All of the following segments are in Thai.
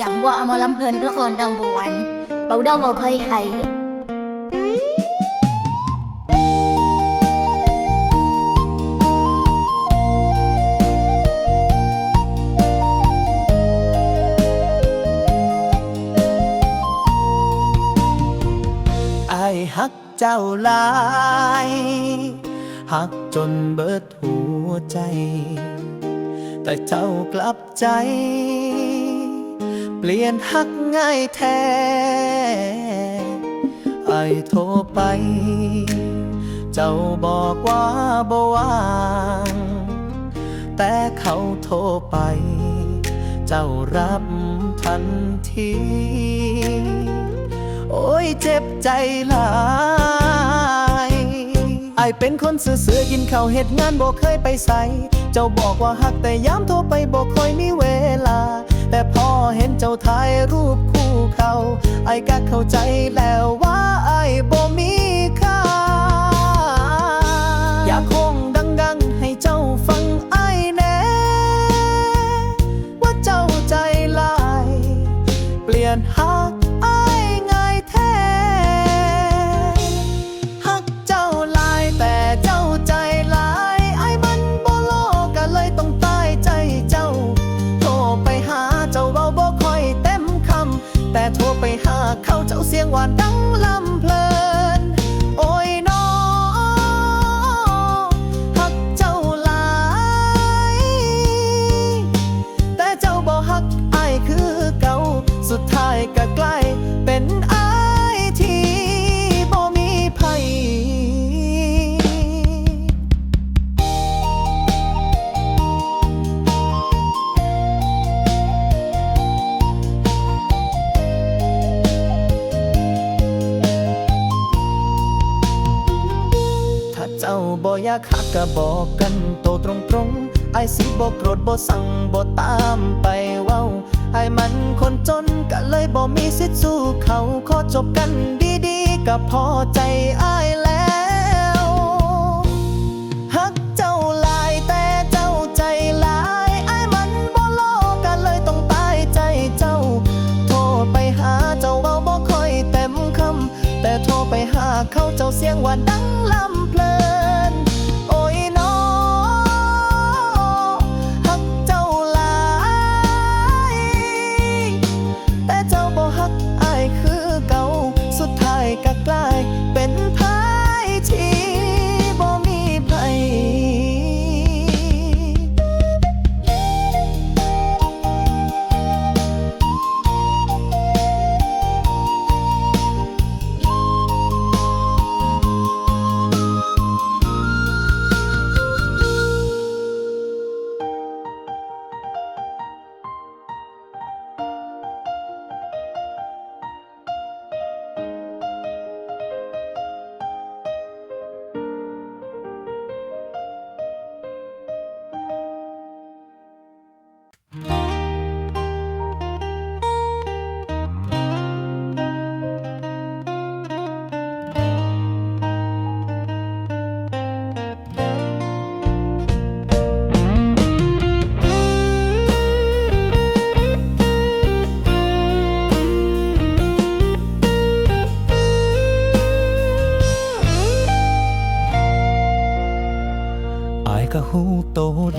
จังว่าเอามาลำเพลินก็คนดังบวนเบาเดาเบาเคยใครอายหักเจ้าลายหักจนเบิดหัวใจ แต่เจ้ากลับใจ เปลี่ยนหักง่ายแท้ไอโทรไป เจ้าบอกว่าบ่ว่างแต่เขาโทรไป เจ้ารับทันที โอ้ยเจ็บใจหลายไอเป็นคนซื่อกินข้าวเฮ็ดงานบ่เคยไปใส่ เจ้าบอกว่าหักแต่ย้ำโทรไปบ่คอยมีเวลา แต่พอเห็นเจ้าถ่ายรูปคู่เขาไอ้ก็เข้าใจแล้วว่าไอ้บ่มี เขาเจ้าเสียงหวานดังลำเพลิน ก็บอกกันโตตรงๆไอ้สิบ่โกรธบ่สั่งบ่ตามไปเว้าไอ้มันคนจนก็เลยบ่มีสิทธิ์สู้เขาขอจบกันดีๆก็พอใจไอ้แล้วหักเจ้าหลายแต่เจ้าใจหลายไอ้มันบ่โลก็เลยต้องตายใจเจ้า โทรไปหาเจ้าเว้าบ่ค่อยเต็มคำแต่โทรไปหาเขาเจ้าเสียงหวาดังลำ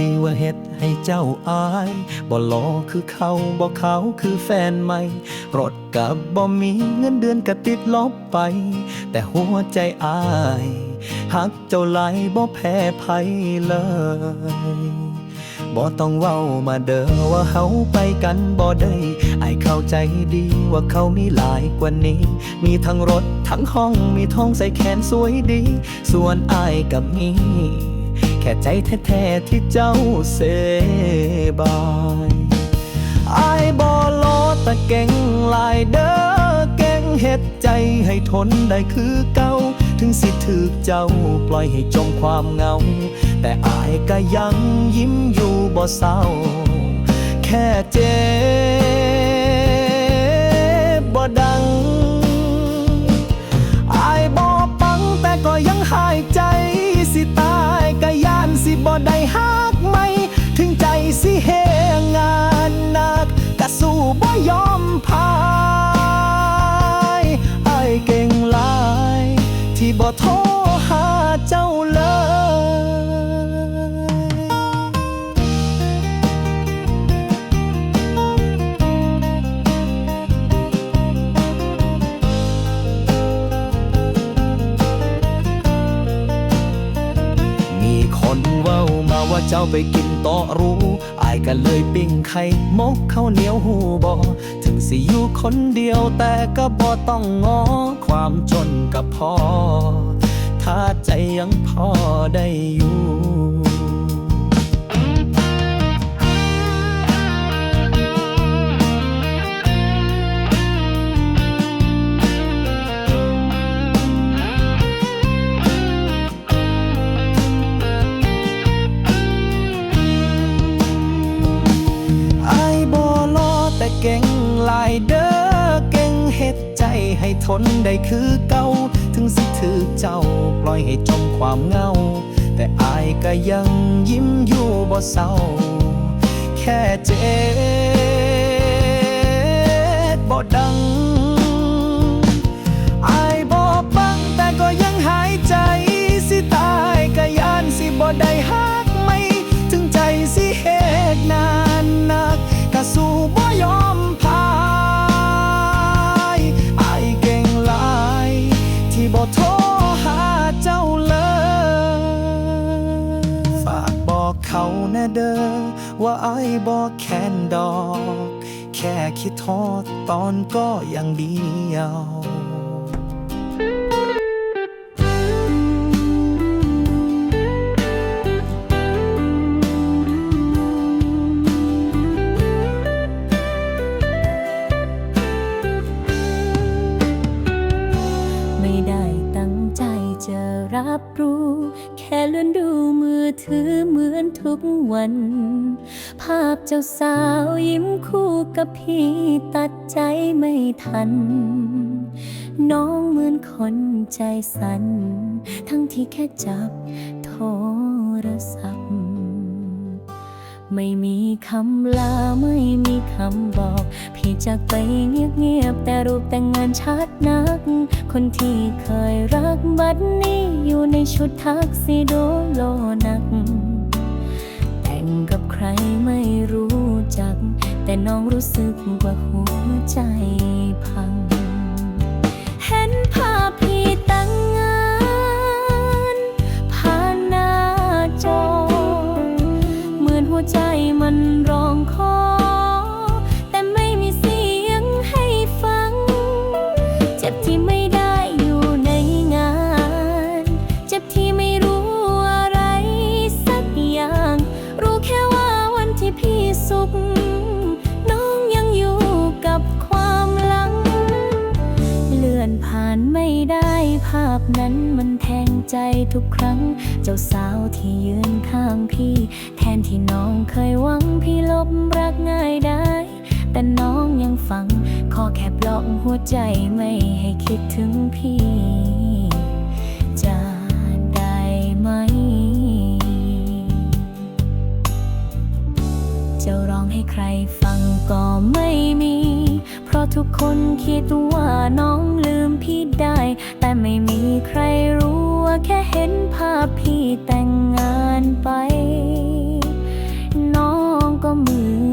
ดีว่าเฮ็ดให้เจ้าอายบ่หลอคือเขาบ่เขาคือแฟนใหม่รถกับบ่มีเงินเดือนก็ติดลบไป แต่หัวใจอายหักเจ้าไหลายบ่แพ้ภัยเลยบ่ต้องเว้ามาเด้อว่าเฮาไปกันบ่ได้อายเข้าใจดีว่าเขามีหลายกว่านี้ มีทั้งรถทั้งห้องมีท้องใส่แขนสวยดี ส่วนอายกับมี แค่ใจแท้ๆที่เจ้าเสบายอายบอโลแต่เก่งลายเด้อเก่งเฮ็ดใจให้ทนได้คือเก่าถึงสิถือเจ้าปล่อยให้จมความเงา แต่อายก็ยังยิ้มอยู่บ่เศร้า แค่เจ็บ ไปกินต่อรู้อายก็เลยปิ้งไข่มกข้าวเหนียวหูบอถึงสิอยู่คนเดียวแต่ก็บ่ต้องงอ ความจนกับพอ ถ้าใจยังพอได้อยู่ เก่งหลายเด้อเก่งเฮ็ดใจให้ทนได้คือเก่าถึงสิถือเจ้าปล่อยให้จมความเหงา แต่อายก็ยังยิ้มอยู่บ่เศร้า แค่เจ็บ บอกแค้นดอก แค่คิดทอดตอนก็ยังเดียว รับรู้ แค่เลื่อนดูมือถือเหมือนทุกวัน ภาพเจ้าสาวยิ้มคู่กับพี่ตัดใจไม่ทัน น้องเหมือนคนใจสั่นทั้งที่แค่จับโทรศัพท์ ไม่มีคำลาไม่มีคำบอก พี่จากไปเงียบๆแต่รูปแต่งงานชัดนัก คนที่เคยรักบัดนี้อยู่ในชุดทักซิโดโลนัก แต่งกับใครไม่รู้จัก แต่น้องรู้สึกว่าหัวใจพัง เห็นภาพพี่แต่ง ใจมันร้องขอ แต่ไม่มีเสียงให้ฟัง เจ็บที่ไม่ได้อยู่ในงาน เจ็บที่ไม่รู้อะไรสักอย่าง รู้แค่ว่าวันที่พี่สุข น้องยังอยู่กับความหลัง เลื่อนผ่านไม่ได้ภาพนั้นมันแทงใจทุกครั้ง เจ้าสาวที่ยืนข้างพี่ นที่น้องเคยหวังพี่ลบรักง่ายได้ แต่น้องยังฟัง ขอแค่บล็อกหัวใจไม่ให้คิดถึงพี่ จะได้ไหม จะร้องให้ใครฟังก็ไม่มี เพราะทุกคนคิดว่าน้องลืมพี่ได้ แต่ไม่มีใครรู้ว่าแค่เห็นภาพพี่แต่งงานไป ก็เหมือน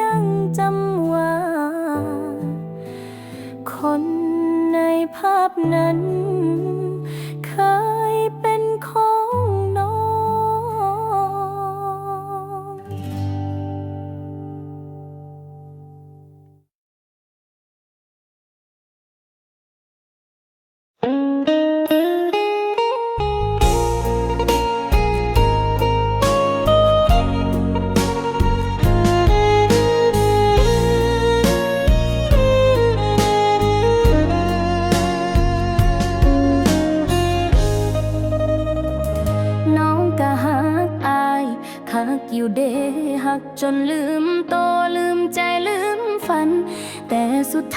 ยังจำว่า คนในภาพนั้นเคเคย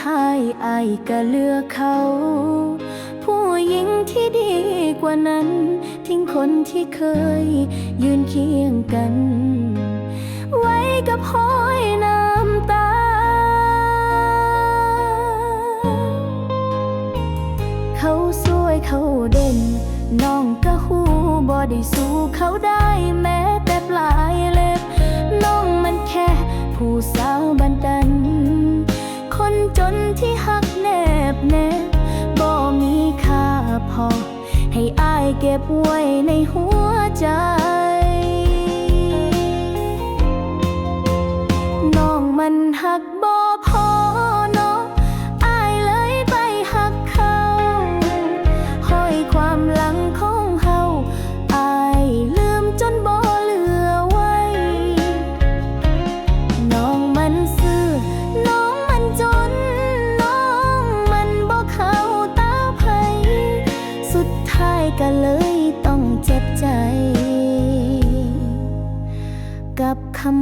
ท้ายอายก็เลือกเขา ผู้หญิงที่ดีกว่านั้น ทิ้งคนที่เคยยืนเคียงกัน ไว้กับห้อยน้ำตา เขาสวยเขาเด่น น้องก็หูบ่ได้สู้เขาได้แม้แต่ปลายเล็บ น้องมันแค่ผู้สาวบันดันคนจน ที่หักแนบแนบบ่มีค่าพอ ให้อายเก็บไว้ในหัวใจ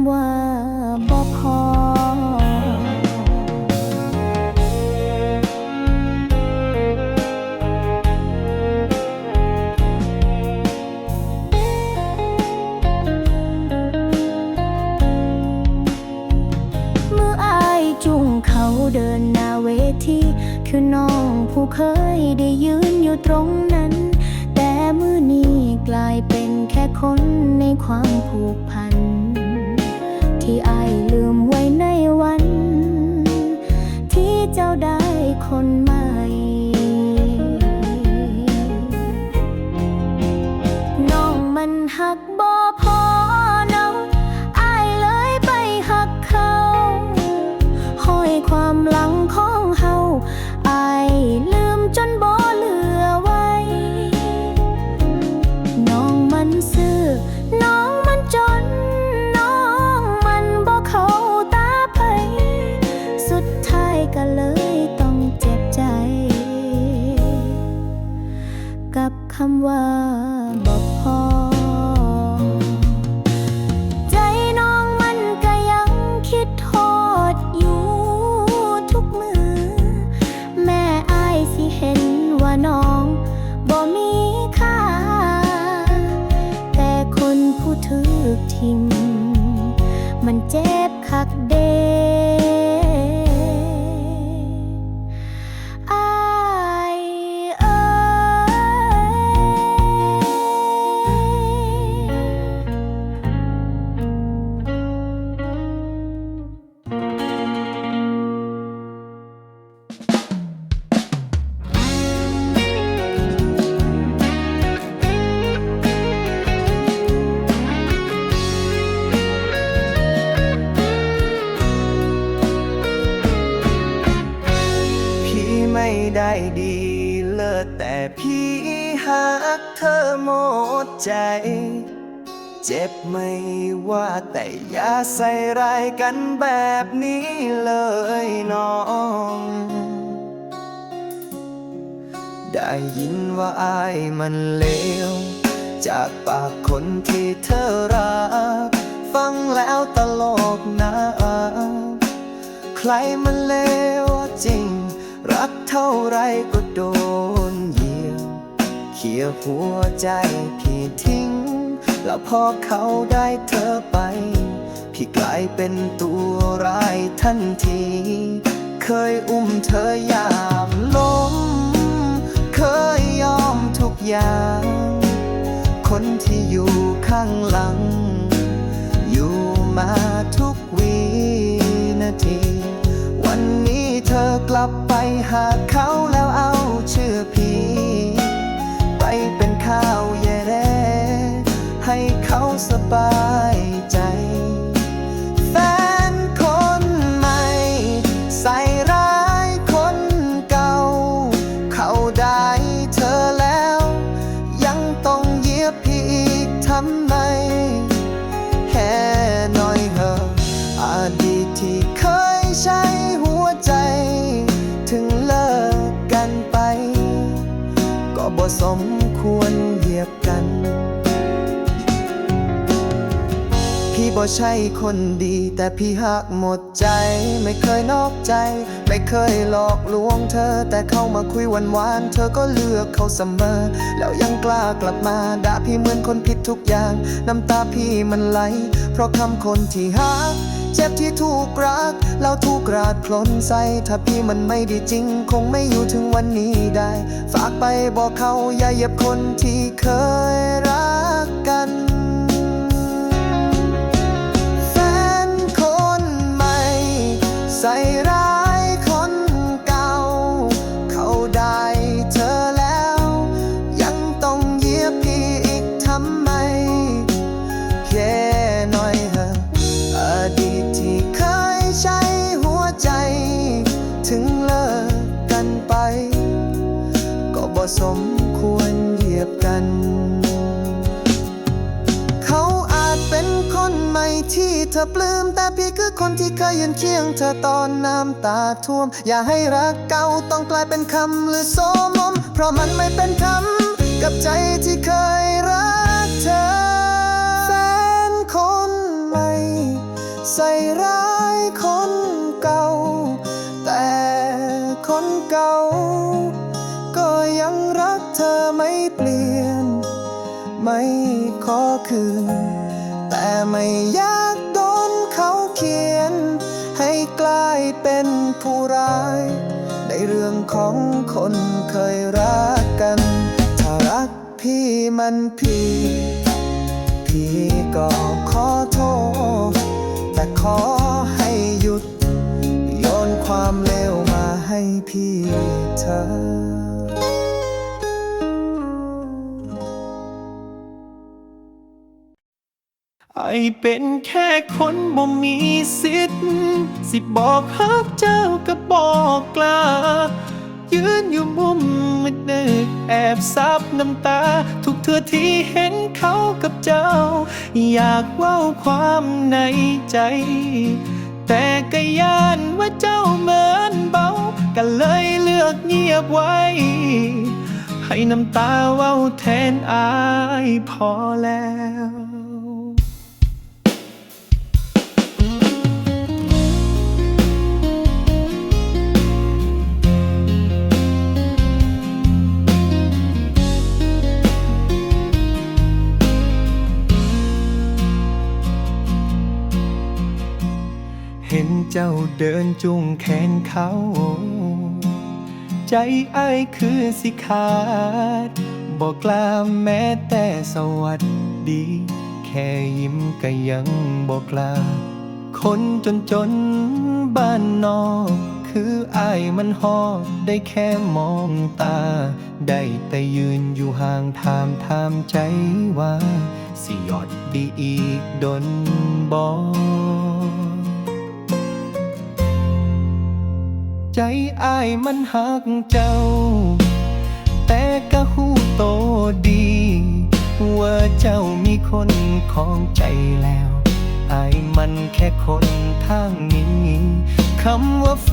ำว่าบ่พอเมื่ออายจุงเขาเดินหน้าเวทีคือน้องผู้เคยได้ยืนอยู่ตรงนั้น แต่มือนี้กลายเป็นแค่คนในความผูกพัน เจ้าได้คนใหม่ น้องมันหัก กั ได้ดีเลิศแต่พี่หักเธอหมดใจ เจ็บไม่ว่าแต่อย่าใส่ร้ายกันแบบนี้เลยน้อง ได้ยินว่าอายมันเลว จากปากคนที่เธอรัก ฟังแล้วตลกนะ ใครมันเลวจริง รักเท่าไรก็โดนเหยียบเขี่ยหัวใจพี่ทิ้ง แล้วพอเขาได้เธอไป พี่กลายเป็นตัวร้ายทันที เคยอุ้มเธอยามล้ม เคยยอมทุกอย่าง คนที่อยู่ข้างหลัง อยู่มาทุกวินาที ธอกลับไปหาเขาแล้วเอาเชื่อผีไปเป็นข้าวแย่แร่ให้เขาสบายใจ บ่สมควรเหยียบกัน พี่บ่ใช่คนดี แต่พี่หักหมดใจ ไม่เคยนอกใจ ไม่เคยหลอกลวงเธอ แต่เข้ามาคุยหวานๆเธอก็เลือกเขาเสมอ แล้วยังกล้ากลับมาด่าพี่เหมือนคนผิดทุกอย่าง น้ำตาพี่มันไหล เพราะคำคนที่หัก เจ็บที่ถูกรักแล้วถูกราดพลนใส่ถ้าพี่มันไม่ดีจริง คงไม่อยู่ถึงวันนี้ได้ ฝากไปบอกเขาอย่าเหยียบคนที่เคยรักกันแฟนคนใหม่ใส่ร้า ยยืนเคียงเธอตอนน้ำตาท่วม อย่าให้รักเก่าต้องกลายเป็นคำหรือโสมม เพราะมันไม่เป็นธรรมกับใจที่เคยรักเธอแฟนคนใหม่ใส่ร้ายคนเก่า แต่คนเก่า ก็ยังรักเธอไม่เปลี่ยน ไม่ขอคืน แต่ไม่อยากโดนเขาเขียน ให้กลายเป็นผู้ร้าย ในเรื่องของคนเคยรักกัน ถ้ารักพี่มันผิดพี่ก็ขอโทษ แต่ขอให้หยุด โยนความเลวมาให้พี่เธอ ไอเป็นแค่คนบ่มีสิทธิ์ สิบอกฮักเจ้าก็บอกกล้า ยืนอยู่มุมมืดนึกแอบซับน้ำตา ทุกเทือที่เห็นเขากับเจ้า อยากเว้าความในใจ แต่ก็ยานว่าเจ้าเหมือนเบา ก็เลยเลือกเงียบไว้ ให้น้ำตาเว้าแทนอายพอแล้ว เจ้าเดินจุงแขนเขา ใจไอ้คือสิขาด บอกกล้าแม้แต่สวัสดี แค่ยิ้มก็ยังบอกกล้า คนจนจนบ้านนอก คือไอ้มันหอกได้แค่มองตา ได้แต่ยืนอยู่ห่างถามถามใจว่า สิยอดดีอีกดนบอก ใจอ้ายมันหักเจ้า แต่ก็หูโตดี ว่าเจ้ามีคนของใจแล้วอายมันแค่คนทางนี้คำว่าแฟ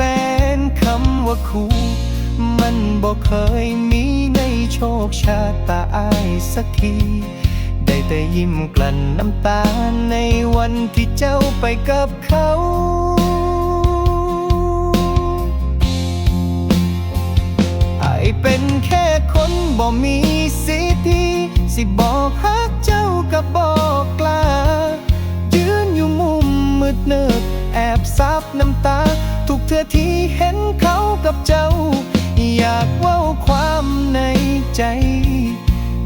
นคำว่าคู่มันบอกเคยมีในโชคชะตาอายสักที ได้แต่ยิ้มกลั่นน้ำตาในวันที่เจ้าไปกับเขา เป็นแค่คนบ่มีสิทธิสิบอกฮักเจ้ากับบอกกล้ายืนอยู่มุมมืดเนิบแอบซับน้ำตา ทุกเทือที่เห็นเขากับเจ้า อยากเว้าความในใจ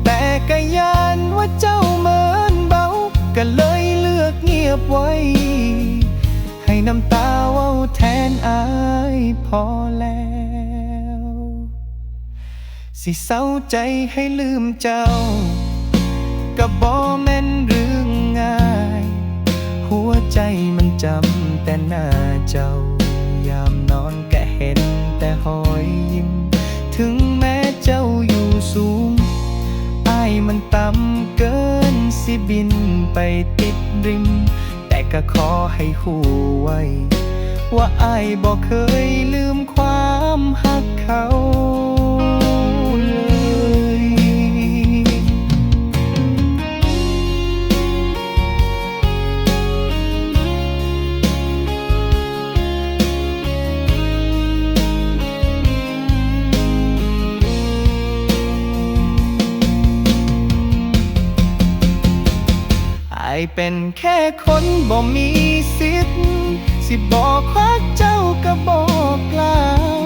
แต่ก็ยานว่าเจ้าเหมือนเบา ก็เลยเลือกเงียบไว้ ให้น้ำตาเว้าแทนอายพอแล้ว สิเศร้าใจให้ลืมเจ้า ก็บ่แม่นเรื่องง่าย หัวใจมันจำแต่หน้าเจ้า ยามนอนก็เห็นแต่หอยยิ้ม ถึงแม้เจ้าอยู่สูงอายมันต่ำเกินสิบินไปติดริม แต่ก็ขอให้หูไว้ ว่าอายบอกเคยลืมความหักเขาายเป็นแค่คนบ่มีสิทธิ์สิบอกว่าเจ้าก็บอกกล่าว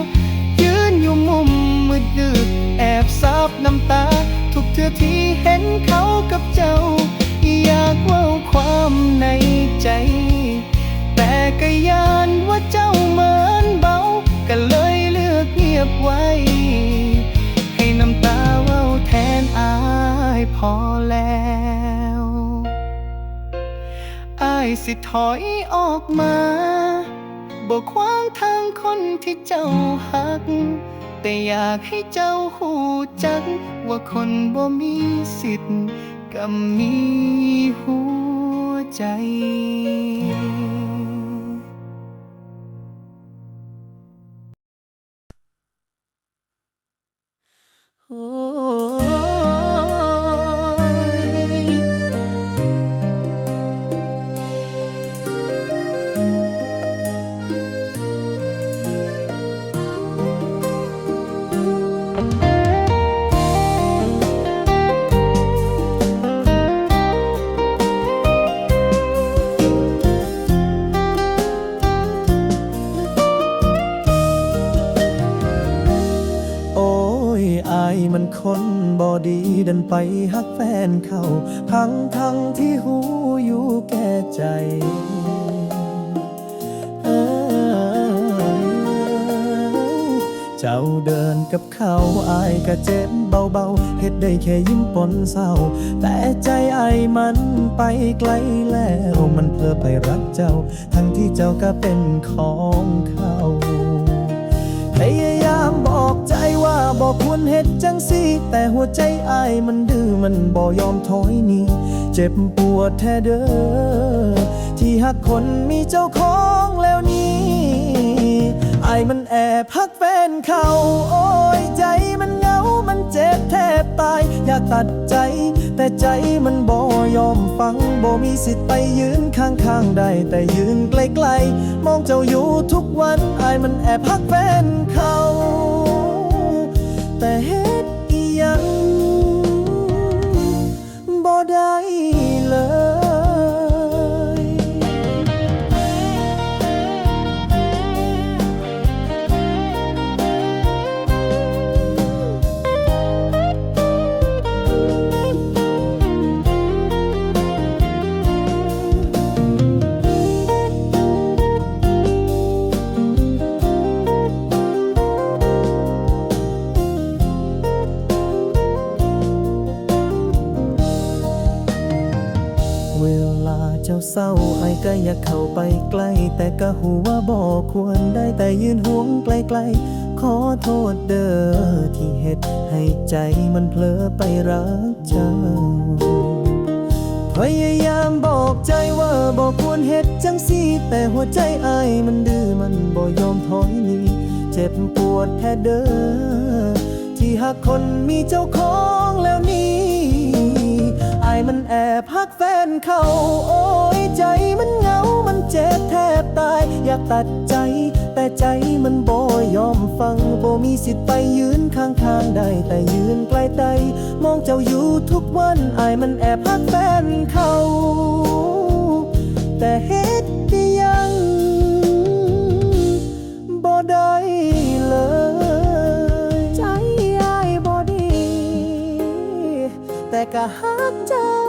ยืนอยู่มุมมืดดึกแอบซับน้ำตา ทุกเทื่อที่เห็นเขากับเจ้า อยากเว่าความในใจ แต่ก็ยานว่าเจ้าเหมือนเบา ก็เลยเลือกเงียบไว้ ให้น้ำตาเว้าแทนอายพอแล้ว สิถอยออกมาบอกขวางทางคนที่เจ้าหัก แต่อยากให้เจ้าหูจัก ว่าคนบ่มีสิทธิ์ก็มีหัวใจโอ้ ไปฮักแฟนเขาพังทั้งที่หูอยู่แก่ใจเจ้าเดินกับเขาอายก็เจ็บเบาๆเฮ็ดได้แค่ยิ้มปนเศร้า แต่ใจไอมันไปไกลแล้ว มันเพลอไปรักเจ้า ทั้งที่เจ้าก็เป็นของเขาพ บอกควรเฮ็ดจังสิแต่หัวใจอายมันดื้อมันบ่ยอมถอยหนีเจ็บปวดแท้เด้อที่หักคนมีเจ้าของแล้วนี้อายมันแอบพักแฟนเขาโอ้ยใจมันเหงามันเจ็บแทบตาย อยากตัดใจ แต่ใจมันบ่ยอมฟังบ่มีสิทธิ์ไปยืนข้างๆได้แต่ยืนไกลๆมองเจ้าอยู่ทุกวันอายมันแอบพักแฟนเขา แต่เฮ็ดอีหยังบ่ได้เลย อยากเข้าไปใกล้ แต่ก็หูว่าบ่ควรได้แต่ยืนห่วงไกลๆ ขอโทษเด้อที่เฮ็ดให้ใจมันเพลอไปรักเจ้า พยายามบอกใจว่าบอกควรเฮ็ดจังสิแต่หัวใจอายมันดื้อมันบ่ยอมถอยนีเจ็บปวดแท้เด้อที่หากคนมีเจ้าของแล้วนี้ แอบพักแฟนเขาโอ้ยใจมันเหงา มันเจ็บแทบตาย อยากตัดใจ แต่ใจมันบ่ยอมฟังบ่มีสิทธิ์ไปยืนข้างๆได้แต่ยืนใกล้ใตมองเจ้าอยู่ทุกวันอายมันแอบพักแฟนเขา แต่เฮ็ดได้ยังบ่ได้เลยใจอายบ่ดี แต่ก็ฮักเจ้า